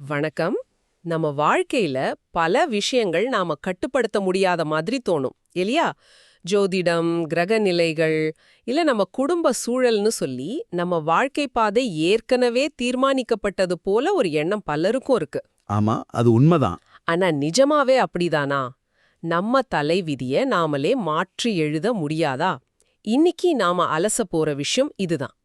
வணக்கம். நம்ம வாழ்க்கையில பல விஷயங்கள் நாம கட்டுப்படுத்த முடியாத மாதிரி தோணும் இல்லையா? ஜோதிடம் கிரக நிலைகள் இல்ல நம்ம குடும்ப சூழல்னு சொல்லி நம்ம வாழ்க்கை பாதை ஏற்கனவே தீர்மானிக்கப்பட்டது போல ஒரு எண்ணம் பலருக்கும் இருக்கு. ஆமா அது உண்மைதான். ஆனா நிஜமாவே அப்படிதானா? நம்ம தலைவிதிய நாமளே மாற்றி எழுத முடியாதா? இன்னிக்கு நாம அலச போற விஷயம் இதுதான்.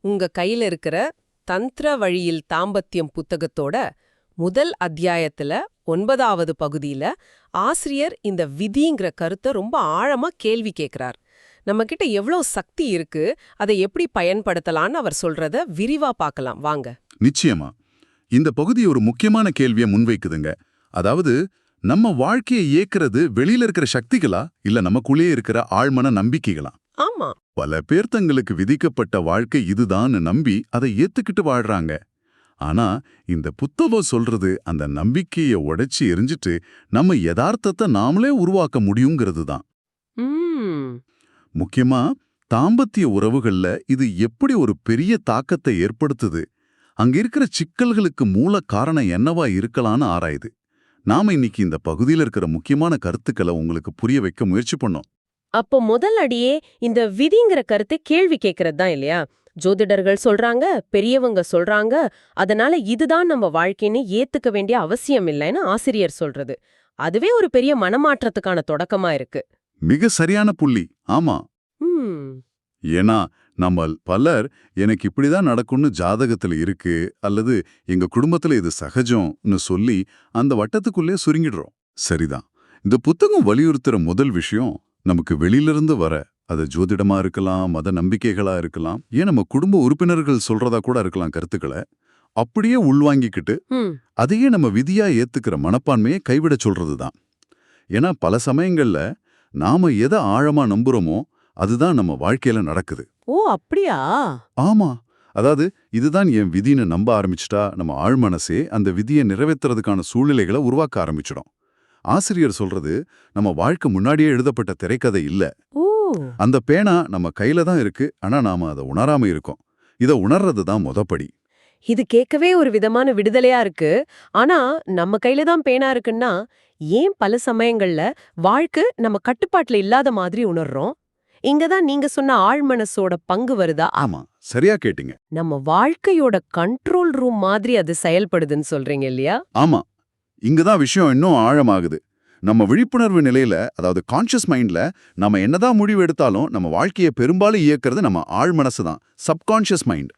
உங்க கையில இருக்கிற தந்திர வழியில் தாம்பத்தியம் புத்தகத்தோட முதல் அத்தியாயத்துல ஒன்பதாவது பகுதியில ஆசிரியர் இந்த விதிங்கிற கருத்தை ரொம்ப ஆழமா கேள்வி கேக்குறார். நம்ம கிட்ட சக்தி இருக்கு அதை எப்படி பயன்படுத்தலாம்னு அவர் சொல்றத விரிவா பார்க்கலாம். வாங்க. நிச்சயமா. இந்த பகுதி ஒரு முக்கியமான கேள்வியை முன்வைக்குதுங்க. அதாவது நம்ம வாழ்க்கையை இயக்குறது வெளியில இருக்கிற சக்திகளா இல்ல நமக்குள்ளே இருக்கிற ஆழ்மன நம்பிக்கைகளா? ஆமா. பல பேர் தங்களுக்கு விதிக்கப்பட்ட வாழ்க்கை இதுதான்னு நம்பி அதை ஏத்துக்கிட்டு வாழ்றாங்க. ஆனா இந்த புத்தகம் சொல்றது அந்த நம்பிக்கையை உடைச்சு எரிஞ்சிட்டு நம்ம யதார்த்தத்தை நாமளே உருவாக்க முடியுங்கிறது தான். முக்கியமா தாம்பத்திய உறவுகள்ல இது எப்படி ஒரு பெரிய தாக்கத்தை ஏற்படுத்துது? அங்க இருக்கிற சிக்கல்களுக்கு மூல காரணம் என்னவா இருக்கலாம்னு ஆராயுது. நாம இன்னைக்கு இந்த பகுதியில இருக்கிற முக்கியமான கருத்துக்களை உங்களுக்கு புரிய வைக்க முயற்சி பண்ணோம். அப்போ முதல் அடியே இந்த விதிங்கிற கருத்தை கேள்வி கேட்கறது தான் இல்லையா? ஜோதிடர்கள் சொல்றாங்க பெரியவங்க சொல்றாங்க அதனால இதுதான் நம்ம வாழ்க்கைன்னு ஏத்துக்க வேண்டிய அவசியம் இல்லைன்னு ஆசிரியர் சொல்றது. அதுவே ஒரு பெரிய மனமாற்றத்துக்கான தொடக்கமா இருக்கு. மிக சரியான புள்ளி. ஆமா. ஏன்னா நம்ம பலர் எனக்கு இப்படிதான் நடக்கும்னு ஜாதகத்துல இருக்கு அல்லது எங்க குடும்பத்துல இது சகஜம்னு சொல்லி அந்த வட்டத்துக்குள்ளே சுருங்கிடுறோம். சரிதான். இந்த புத்தகம் வலியுறுத்துற முதல் விஷயம் நமக்கு வெளியிலிருந்து வர அது ஜோதிடமா இருக்கலாம் மத நம்பிக்கைகளா இருக்கலாம் ஏன் நம்ம குடும்ப உறுப்பினர்கள் சொல்றதா கூட இருக்கலாம் கருத்துக்களை அப்படியே உள்வாங்கிக்கிட்டு அதையே நம்ம விதியா ஏத்துக்கிற மனப்பான்மையை கைவிட சொல்றதுதான். ஏன்னா பல சமயங்கள்ல நாம எதை ஆழமா நம்புறோமோ அதுதான் நம்ம வாழ்க்கையில நடக்குது. ஓ அப்படியா? ஆமா. அதாவது இதுதான் என் விதின்னு நம்ப ஆரம்பிச்சிட்டா நம்ம ஆழ்மனசே அந்த விதியை நிறைவேத்துறதுக்கான சூழ்நிலைகளை உருவாக்க ஆரம்பிச்சிடும். ஆசிரியர் சொல்றது நம்ம வாழ்க்கை முன்னாடியே எழுதப்பட்ட திரைக்கதை இல்ல. ஓ. அந்த பேனா நம்ம கையில தான் இருக்கு ஆனா நாம அதை உணராம இருக்கோம். இதை உணர்றது தான் முதப்படி இது கேட்கவே ஒரு விதமான விடுதலையா இருக்கு. ஆனா நம்ம கையில தான் பேனா இருக்குன்னா ஏன் பல சமயங்கள்ல வாழ்க்கை நம்ம கட்டுப்பாட்டுல இல்லாத மாதிரி உணர்றோம்? இங்கதான் நீங்க சொன்ன ஆழ்மனசோட பங்கு வருதா? ஆமா சரியா கேட்டீங்க. நம்ம வாழ்க்கையோட கண்ட்ரோல் ரூம் மாதிரி அது செயல்படுதுன்னு சொல்றீங்க இல்லையா? ஆமா இங்கதான் விஷயம் இன்னும் ஆழமாகுது. நம்ம விழிப்புணர்வு நிலையில அதாவது கான்ஷியஸ் மைண்ட்ல நம்ம என்னதான் முடிவு எடுத்தாலும் நம்ம வாழ்க்கையை பெரும்பாலும் இயக்குறது நம்ம ஆழ்மனசு தான் சப்கான்ஷியஸ் மைண்ட்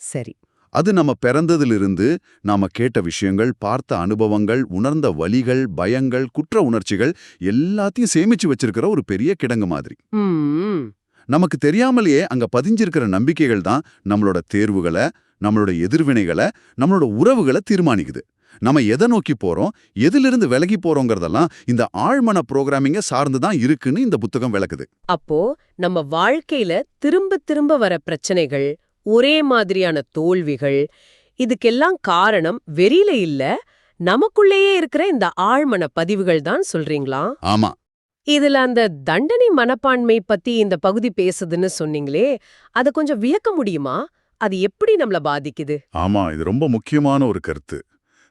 சரி. அது நம்ம பிறந்ததிலிருந்து நாம கேட்ட விஷயங்கள் பார்த்த அனுபவங்கள் உணர்ந்த வலிகள் பயங்கள் குற்ற உணர்ச்சிகள் எல்லாத்தையும் சேமிச்சு வச்சிருக்கிற ஒரு பெரிய கிடங்கு மாதிரி. நமக்கு தெரியாமலேயே அங்க பதிஞ்சிருக்கிற நம்பிக்கைகள் தான் நம்மளோட தேர்வுகளை நம்மளோட எதிர்வினைகளை நம்மளோட உறவுகளை தீர்மானிக்குது. நம்ம எதை நோக்கி போறோம் எதிலிருந்து விலகி போறோங்கிறதெல்லாம் இந்த ஆழ்மன புரோகிராமிங்க சார்ந்து தான் இருக்குன்னு இந்த புத்தகம் விளக்குது. அப்போ நம்ம வாழ்க்கையில திரும்ப திரும்ப வர பிரச்சனைகள் ஒரே மாதிரியான தோல்விகள் இதுக்கெல்லாம் காரணம் வெறியில இல்ல நமக்குள்ளேயே இருக்கிற இந்த ஆழ்மன பதிவுகள் தான் சொல்றீங்களா? ஆமா. இதுல அந்த தண்டனை மனப்பான்மை பத்தி இந்த பகுதி பேசுதுன்னு சொன்னீங்களே அத கொஞ்சம் விளக்க முடியுமா? அது எப்படி நம்மள பாதிக்குது? ஆமா இது ரொம்ப முக்கியமான ஒரு கருத்து.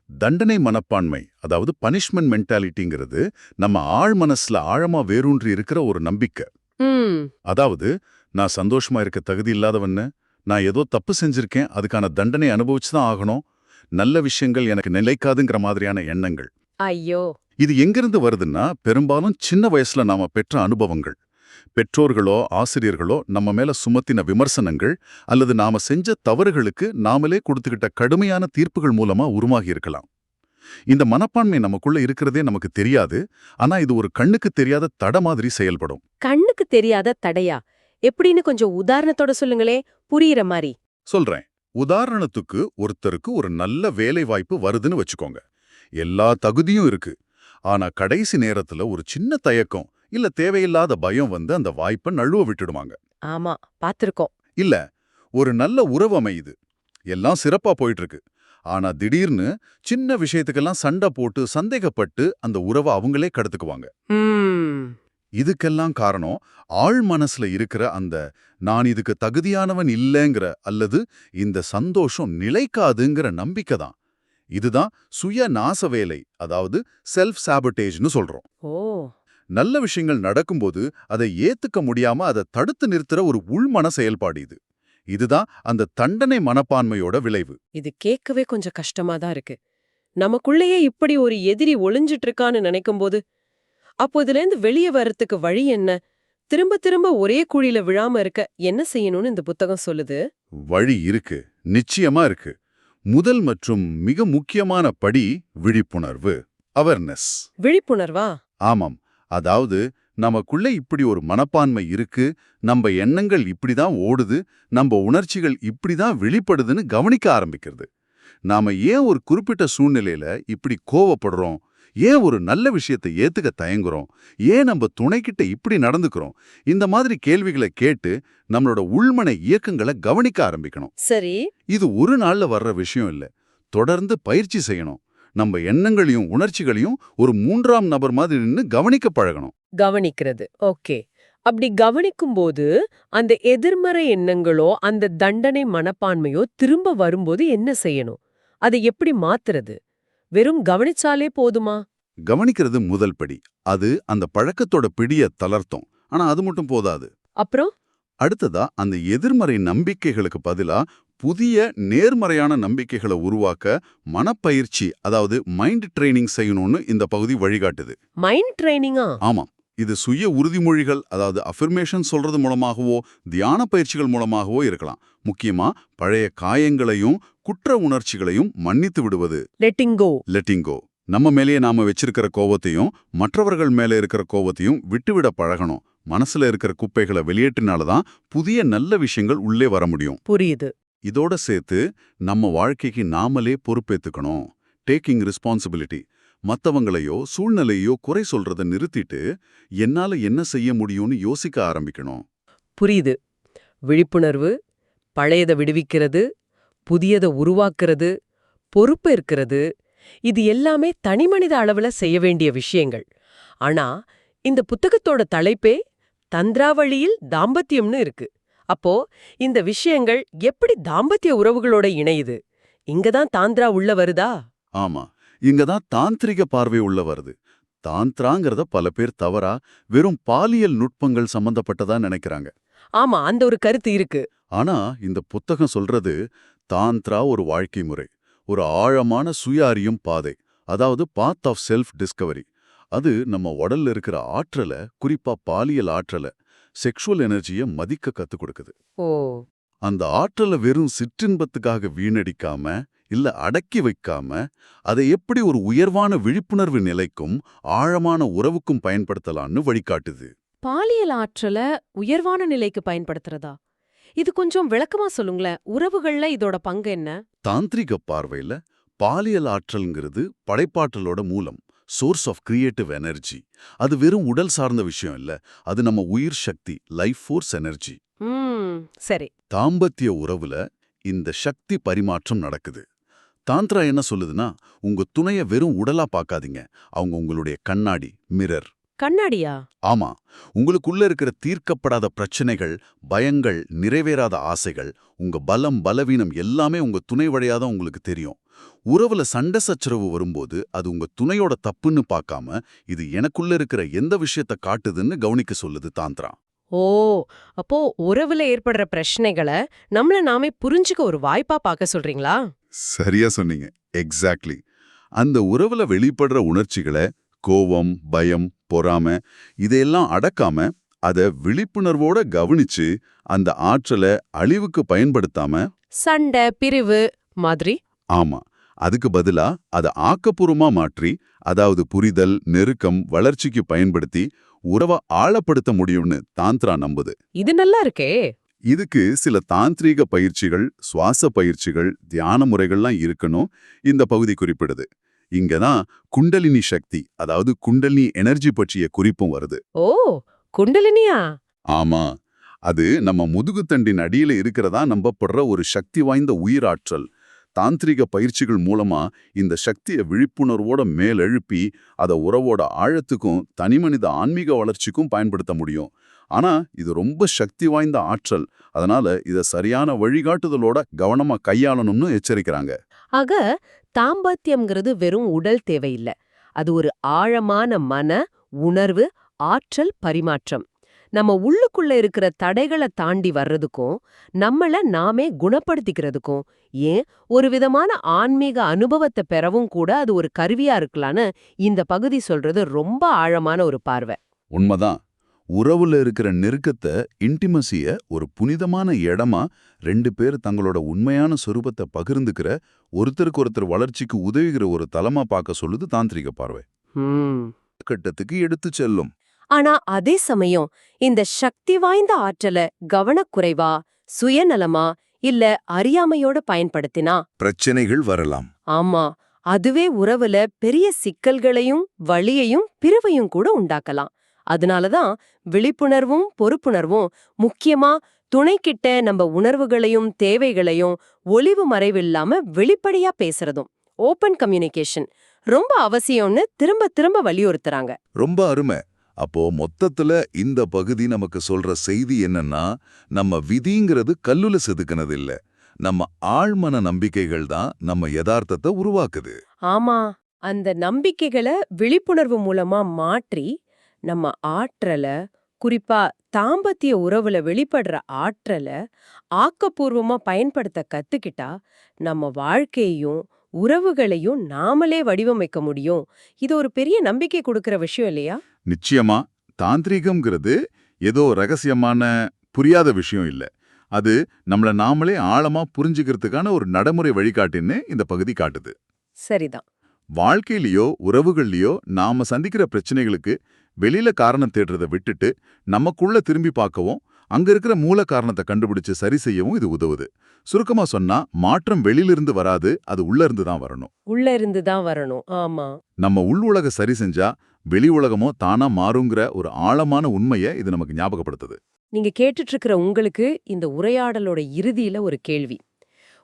தண்டனை மனப்பான்மை அதாவது பனிஷ்மெண்ட் மென்டாலிட்டிங்கிறது நம்ம ஆழ் மனசுல ஆழமா வேரூன்றி இருக்கிற ஒரு நம்பிக்கை. அதாவது நான் சந்தோஷமா இருக்க தகுதி இல்லாதவன்னு நான் ஏதோ தப்பு செஞ்சிருக்கேன் அதுக்கான தண்டனை அனுபவிச்சு தான் ஆகணும் நல்ல விஷயங்கள் எனக்கு நிலைக்காதுங்கிற மாதிரியான எண்ணங்கள். ஐயோ. இது எங்கிருந்து வருதுன்னா பெரும்பாலும் சின்ன வயசுல நாம பெற்ற அனுபவங்கள். பெற்றோர்களோ ஆசிரியர்களோ நம்ம மேல சுமத்தின விமர்சனங்கள் அல்லது நாம செஞ்ச தவறுகளுக்கு நாமளே கொடுத்துக்கிட்ட கடுமையான தீர்ப்புகள் மூலமா உருவாகி இருக்கலாம். இந்த மனப்பான்மை நமக்குள்ள இருக்கிறதே நமக்கு தெரியாது. ஆனா இது ஒரு கண்ணுக்கு தெரியாத தட மாதிரி செயல்படும். கண்ணுக்கு தெரியாத தடையா? எப்படின்னு கொஞ்சம் உதாரணத்தோட சொல்லுங்களே. புரியுற மாதிரி. சொல்றேன். உதாரணத்துக்கு ஒருத்தருக்கு ஒரு நல்ல வேலை வாய்ப்பு வருதுன்னு வச்சுக்கோங்க. எல்லா தகுதியும் இருக்கு. ஆனா கடைசி நேரத்துல ஒரு சின்ன தயக்கம் இல்ல தேவையில்லாத பயம் வந்து அந்த வாய்ப்பை நழுவ விட்டுடுவாங்க ஆமா பாத்திருக்கோம். இல்ல ஒரு நல்ல உறவு அமையுது. எல்லாம் சிறப்பா போயிட்டு இருக்கு ஆனா திடீர்னு சின்ன விஷயத்துக்கெல்லாம் சண்டை போட்டு சந்தேகப்பட்டு அந்த உறவை அவங்களே கடத்துக்குவாங்க. இதுக்கெல்லாம் காரணம் ஆழ் மனசுல இருக்கிற அந்த நான் இதுக்கு தகுதியானவன் இல்லைங்கிற அல்லது இந்த சந்தோஷம் நிலைக்காதுங்கிற நம்பிக்கை தான். இதுதான் சுய நாச வேலை அதாவது செல்ஃப் சாபட்டேஜ்னு சொல்றோம். ஓ. நல்ல விஷயங்கள் நடக்கும்போது அதை ஏத்துக்க முடியாம அதை தடுத்து நிறுத்துற ஒரு உள்மன செயல்பாடு இது. இதுதான் அந்த தண்டனை மனப்பான்மையோட விளைவு. இது கேட்கவே கொஞ்சம் கஷ்டமா தான் இருக்கு. நமக்குள்ளேயே இப்படி ஒரு எதிரி ஒளிஞ்சிட்டு இருக்கான்னு நினைக்கும்போது அப்போ இதுல இருந்து வெளியே வர்றதுக்கு வழி என்ன? திரும்ப திரும்ப ஒரே குழியில விழாம இருக்க என்ன செய்யணும்னு இந்த புத்தகம் சொல்லுது? வழி இருக்கு. நிச்சயமா இருக்கு. முதல் மற்றும் மிக முக்கியமான படி விழிப்புணர்வு. அவேர்னஸ் விழிப்புணர்வா? ஆமாம். அதாவது நமக்குள்ள இப்படி ஒரு மனப்பான்மை இருக்கு நம்ம எண்ணங்கள் இப்படிதான் ஓடுது நம்ம உணர்ச்சிகள் இப்படிதான் வெளிப்படுதுன்னு கவனிக்க ஆரம்பிக்கிறது. நாம ஏன் ஒரு குறிப்பிட்ட சூழ்நிலையில இப்படி கோவப்படுறோம்? ஏன் ஒரு நல்ல விஷயத்தை ஏத்துக்க தயங்குறோம்? ஏன் நம்ம துணைக்கிட்ட இப்படி நடந்துக்கிறோம்? இந்த மாதிரி கேள்விகளை கேட்டு நம்மளோட உள்மன இயக்கங்களை கவனிக்க ஆரம்பிக்கணும். சரி. இது ஒரு நாள்ல வர்ற விஷயம் இல்ல. தொடர்ந்து பயிற்சி செய்யணும். நம்ம எண்ணங்களையும் உணர்ச்சிகளையும் ஒரு மூன்றாம் நபர் மாதிரி நின்னு கவனிக்க பழகணும். கவனிக்கிறது. ஓகே. அப்படி கவனிக்கும்போது அந்த எதிர்மறை எண்ணங்களோ அந்த தண்டனை மனப்பான்மையோ திரும்ப வரும்போது என்ன செய்யணும்? அதை எப்படி மாத்துறது? வெறும் கவனிச்சாலே போதுமா? கவனிக்கிறது முதல் படி. அது அந்த பழக்கத்தோட பிடிய தளர்த்தும். ஆனா அது மட்டும் போதாது. அப்புறம்? அடுத்ததா அந்த எதிர்மறை நம்பிக்கைகளுக்கு பதிலா புதிய நேர்மறையான நம்பிக்கைகளை உருவாக்க மனப்பயிற்சி அதாவது மைண்ட் ட்ரைனிங் செய்யணும்னு இந்த பகுதி வழிகாட்டுது. மைண்ட் ட்ரைனிங்கா ஆமாம் இது சுய உறுதிமொழிகள் அதாவது அஃபர்மேஷன் சொல்றது மூலமாகவோ தியான பயிற்சிகள் மூலமாகவோ இருக்கலாம். முக்கியமா பழைய காயங்களையும் குற்ற உணர்ச்சிகளையும் மன்னித்து விடுவது. லெட்டிங் கோ லெட்டிங்கோ நம்ம மேலேயே நாம வச்சிருக்கிற கோவத்தையும் மற்றவர்கள் மேல இருக்கிற கோவத்தையும் விட்டுவிட பழகணும். மனசுல இருக்கிற குப்பைகளை வெளியேற்றினாலதான் புதிய நல்ல விஷயங்கள் உள்ளே வர முடியும். புரியுது. இதோட சேர்த்து நம்ம வாழ்க்கைக்கு நாமளே பொறுப்பேத்துக்கணும். டேக்கிங் ரெஸ்பான்சிபிலிட்டி மத்தவங்களையோ சூழ்நிலையோ குறை சொல்றத நிறுத்திட்டு என்னால என்ன செய்ய முடியும்னு யோசிக்க ஆரம்பிக்கணும். புரியுது. விழிப்புணர்வு பழையதை விடுவிக்கிறது புதியதை உருவாக்குறது பொறுப்பேற்கிறது இது எல்லாமே தனிமனித அளவுல செய்ய வேண்டிய விஷயங்கள். ஆனா இந்த புத்தகத்தோட தலைப்பே தந்திராவளியில் தாம்பத்தியம்னு இருக்கு. அப்போ இந்த விஷயங்கள் எப்படி தாம்பத்திய உறவுகளோட இணையுது? இங்கதான் தாந்திரா உள்ள வருதா? ஆமா இங்கதான் தாந்திரிக பார்வை உள்ள வருது. தாந்திராங்கிறத பல பேர் தவறா வெறும் பாலியல் நுட்பங்கள் சம்பந்தப்பட்டதா நினைக்கிறாங்க. ஆமா அந்த ஒரு கருத்து இருக்கு. ஆனா இந்த புத்தகம் சொல்றது தாந்த்ரா ஒரு வாழ்க்கை முறை ஒரு ஆழமான சுய அறியும் பாதை அதாவது பாத் ஆஃப் செல்ஃப் டிஸ்கவரி அது நம்ம உடல்ல இருக்கிற ஆற்றலை குறிப்பா பாலியல் ஆற்றலை செக்ஷுவல் எனர்ஜியை மதிக்க கத்துக் கொடுக்குது. ஓ. அந்த ஆற்றலை வெறும் சிற்றின்பத்துக்காக வீணடிக்காம இல்ல அடக்கி வைக்காம அதை எப்படி ஒரு உயர்வான விழிப்புணர்வு நிலைக்கும் ஆழமான உறவுக்கும் பயன்படுத்தலாம்னு வழிகாட்டுது. பாலியல் ஆற்றல உயர்வான நிலைக்கு பயன்படுத்துறதா? இது கொஞ்சம் விளக்கமா சொல்லுங்களேன். உறவுகள்ல இதோட பங்கு என்ன? தாந்திரிக பார்வையில பாலியல் ஆற்றல்ங்கிறது படைப்பாற்றலோட மூலம். சோர்ஸ் ஆஃப் கிரியேட்டிவ் எனர்ஜி அது வெறும் உடல் சார்ந்த விஷயம் இல்ல. அது நம்ம உயிர் சக்தி லைஃப் ஃபோர்ஸ் எனர்ஜி சரி. தாம்பத்திய உறவுல இந்த சக்தி பரிமாற்றம் நடக்குது. தாந்திரா என்ன சொல்லுதுன்னா உங்க துணைய வெறும் உடலா பார்க்காதீங்க அவங்க உங்களுடைய கண்ணாடி மிரர் கண்ணாடியா? ஆமா. உங்களுக்குள்ள இருக்கிற தீர்க்கப்படாத பிரச்சனைகள் பயங்கள் நிறைவேறாத ஆசைகள் உங்க பலம் பலவீனம் எல்லாமே உங்க துணை வழியாதான் உங்களுக்கு தெரியும். உறவுல சண்டை சச்சரவு வரும்போது அது உங்க துணையோட தப்புன்னு பார்க்காம இது எனக்குள்ள இருக்கிற எந்த விஷயத்த காட்டுதுன்னு கவனிக்க சொல்லுது தாந்திரா. ஓ அப்போ உறவுல ஏற்படுற பிரச்சனைகளை நம்மள நாமே புரிஞ்சுக்க ஒரு வாய்ப்பா பார்க்க சொல்றீங்களா? சரியா சொன்னீங்க. எக்ஸாக்ட்லி. அந்த உறவுல வெளிப்படுற உணர்ச்சிகளை கோவம் பயம் பொறாம இதையெல்லாம் அடக்காம அத விழிப்புணர்வோட கவனிச்சு அந்த ஆற்றலை அழிவுக்கு பயன்படுத்தாம சண்டை பிரிவு மாதிரி. ஆமா. அதுக்கு பதிலா அதை ஆக்கப்பூர்வமா மாற்றி அதாவது புரிதல் நெருக்கம் வளர்ச்சிக்கு பயன்படுத்தி உறவை ஆழப்படுத்த முடியும்னு தாந்திரா நம்புது. இது நல்லா இருக்கே. இதுக்கு சில தாந்திரீக பயிற்சிகள் சுவாச பயிற்சிகள் தியான முறைகள்லாம் இருக்கணும். இந்த பகுதி குறிப்பிடுது. இங்கதான் குண்டலினி சக்தி அதாவது குண்டலினி எனர்ஜி பற்றிய குறிப்பும் வருது. ஓ குண்டலினியா? ஆமா. அது நம்ம முதுகுத்தண்டின் அடியில இருக்கிறதா நம்பப்படுற ஒரு சக்தி வாய்ந்த உயிராற்றல். தாந்திரிக பயிற்சிகள் மூலமா இந்த சக்தியை விழிப்புணர்வோட மேலெழுப்பி அதை உறவோட ஆழத்துக்கும் தனிமனித ஆன்மீக வளர்ச்சிக்கும் பயன்படுத்த முடியும். ஆனா இது ரொம்ப சக்தி வாய்ந்த ஆற்றல். அதனால இத சரியான வழிகாட்டுதலோட கவனமா கையாளணும்னு எச்சரிக்கிறாங்க. ஆக தாம்பத்தியம்ங்கிறது வெறும் உடல் தேவையில்ல. அது ஒரு ஆழமான மன உணர்வு ஆற்றல் பரிமாற்றம். நம்ம உள்ளுக்குள்ள இருக்கிற தடைகளை தாண்டி வர்றதுக்கும் நம்மள நாமே குணப்படுத்திக்கிறதுக்கும் ஏன்? ஒரு விதமான ஆன்மீக அனுபவத்தை பெறவும் கூட அது ஒரு கருவியா இருக்கலான்னு இந்த பகுதி சொல்றது ரொம்ப ஆழமான ஒரு பார்வை. உண்மைதான். உறவுல இருக்கிற நெருக்கத்தை இன்டிமசிய ஒரு புனிதமான இடமா ரெண்டு பேர் தங்களோட உண்மையான சொரூபத்தை பகிர்ந்துக்கிற ஒருத்தருக்கு ஒருத்தர் வளர்ச்சிக்கு உதவுகிற ஒரு தலமா பார்க்க சொல்லுது தாந்திரிக பார்வை. கட்டத்துக்கு எடுத்து செல்லும். ஆனா அதே சமயம் இந்த சக்தி வாய்ந்த ஆற்றல கவனக்குறைவா சுயநலமா இல்ல அறியாமையோட பயன்படுத்தினா? பிரச்சனைகள் வரலாம். ஆமா அதுவே உறவுல பெரிய சிக்கல்களையும் வலியையும் பிரிவையும் கூட உண்டாக்கலாம். அதனாலதான் விழிப்புணர்வும் பொறுப்புணர்வும் முக்கியமா துணைக்கிட்ட நம்ம உணர்வுகளையும் தேவைகளையும் ஒளிவு மறைவில்லாம வெளிப்படையா பேசுறதும் ஓபன் கம்யூனிகேஷன் ரொம்ப அவசியம்னு திரும்ப திரும்ப வலியுறுத்துறாங்க. ரொம்ப அருமை. அப்போ மொத்தத்துல இந்த பகுதி நமக்கு சொல்ற செய்தி என்னன்னா நம்ம விதிங்கிறது கல்லுல செதுக்கினது இல்ல நம்ம ஆழ்மன நம்பிக்கைகள் தான் நம்ம யதார்த்தத்தை உருவாக்குது. ஆமா. அந்த நம்பிக்கைகளை விழிப்புணர்வு மூலமா மாற்றி நம்ம ஆற்றல குறிப்பா தாம்பத்திய உறவுல வெளிப்படுற ஆற்றல ஆக்கப்பூர்வமா பயன்படுத்த கத்துக்கிட்டா நம்ம வாழ்க்கையையும் உறவுகளையும் நாமளே வடிவமைக்க முடியும். இது ஒரு பெரிய நம்பிக்கை கொடுக்கிற விஷயம் இல்லையா? நிச்சயமா. தாந்திரிகம்ங்கிறது ஏதோ ரகசியமான புரியாத விஷயம் இல்ல. அது நம்மள நாமளே ஆழமா புரிஞ்சுக்கிறதுக்கான ஒரு நடைமுறை வழிகாட்டின்னு இந்த பகுதி காட்டுது. சரிதான். வாழ்க்கையிலயோ உறவுகள்லயோ நாம சந்திக்கிற பிரச்சனைகளுக்கு வெளியில காரணம் தேடுறதை விட்டுட்டு நமக்குள்ள திரும்பி பார்க்கவும் அங்க இருக்கிற மூல காரணத்தை கண்டுபிடிச்சு சரி செய்யவும் இது உதவுது. சுருக்கமா சொன்னா மாற்றம் வெளியிலிருந்து வராது அது உள்ள இருந்து தான் வரணும். உள்ள இருந்து தான் வரணும். ஆமா. நம்ம உள் உலக சரி செஞ்சா வெளி உலகமோ தானா மாறுங்கிற ஒரு ஆழமான உண்மையை இது நமக்கு ஞாபகப்படுத்துது. நீங்க கேட்டுட்டு இருக்கிற உங்களுக்கு இந்த உரையாடலோட இறுதியில ஒரு கேள்வி.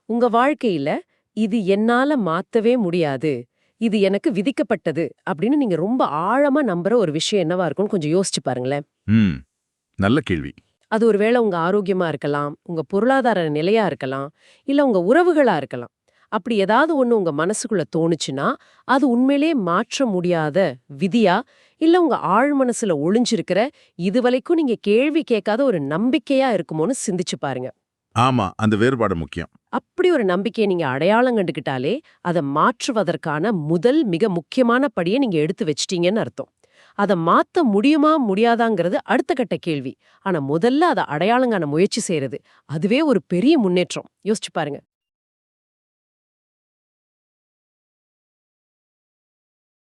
உங்க வாழ்க்கையில இது என்னால மாத்தவே முடியாது. இது எனக்கு விதிக்கப்பட்டது அப்படின்னு நீங்க ரொம்ப ஆழமா நம்புற ஒரு விஷயம் என்னவா இருக்கும்னு கொஞ்சம் யோசிச்சு பாருங்களேன். ம் நல்ல கேள்வி. அது ஒருவேளை உங்க ஆரோக்கியமா இருக்கலாம் உங்க பொருளாதார நிலையா இருக்கலாம் இல்ல உங்க உறவுகளா இருக்கலாம். அப்படி ஏதாவது ஒண்ணு உங்க மனசுக்குள்ள தோணுச்சுன்னா அது உண்மையிலே மாற்ற முடியாத விதியா இல்ல உங்க ஆழ் மனசுல ஒளிஞ்சிருக்கிற இதுவரைக்கும் நீங்க கேள்வி கேட்காத ஒரு நம்பிக்கையா இருக்குமோன்னு சிந்திச்சு பாருங்க. ஆமா அந்த வேறுபாடு முக்கியம். அப்படி ஒரு நம்பிக்கையை நீங்க அடையாளம் கண்டுக்கிட்டாலே அதை மாற்றுவதற்கான முதல் மிக முக்கியமான படியை நீங்க எடுத்து வச்சிட்டீங்கன்னு அர்த்தம். அதை மாத்த முடியுமா முடியாதாங்கிறது அடுத்த கட்ட கேள்வி. ஆனா முதல்ல அதை அடையாளங்கான முயற்சி செய்யறது அதுவே ஒரு பெரிய முன்னேற்றம். யோசிச்சு பாருங்க.